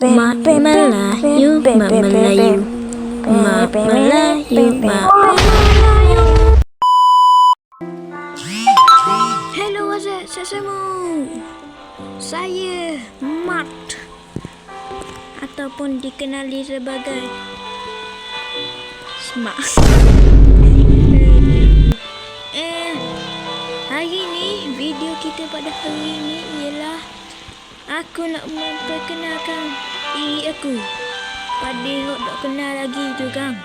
Mak Melayu, Mak Melayu, Mak Melayu, Mak Melayu. Hello, what's up, sesemu? Saya Mat ataupun dikenali sebagai Smart. eh, hari ni video kita pada hari ini ialah aku nak memperkenalkan diri aku pada yang tak kenal lagi tu kan.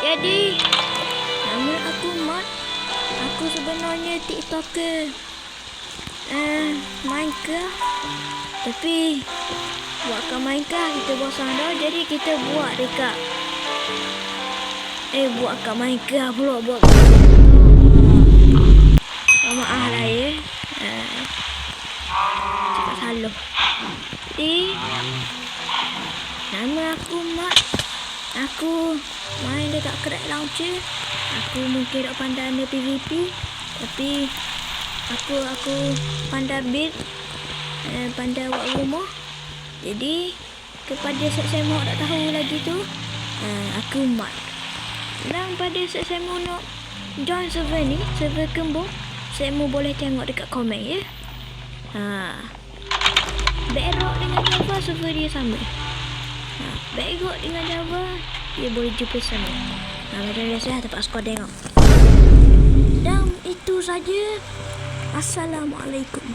Jadi, nama aku Mat. Aku sebenarnya TikToker. Eh, Minecraft. Tapi, buatkan Minecraft kita bosan dah. Jadi, kita buat dekat. Eh, buat kat Minecraft pula. Buat. Maaf lah ya. Eh, salah. Jadi, nama aku Mat. Aku main dekat crack launcher. Aku mungkin tak pandai main PVP. Tapi, aku aku pandai build. Eh, pandai buat rumah. Jadi, kepada sesama tak tahu lagi tu, eh, aku Mat. Dan pada sesama nak join server ni, server kembung, sesama boleh tengok dekat komen ya. Ha. Java server dia sama. Ha, Bedrock dengan Java dia boleh jumpa sama. Ha, macam biasa tempat skor tengok. Dan itu saja. Assalamualaikum.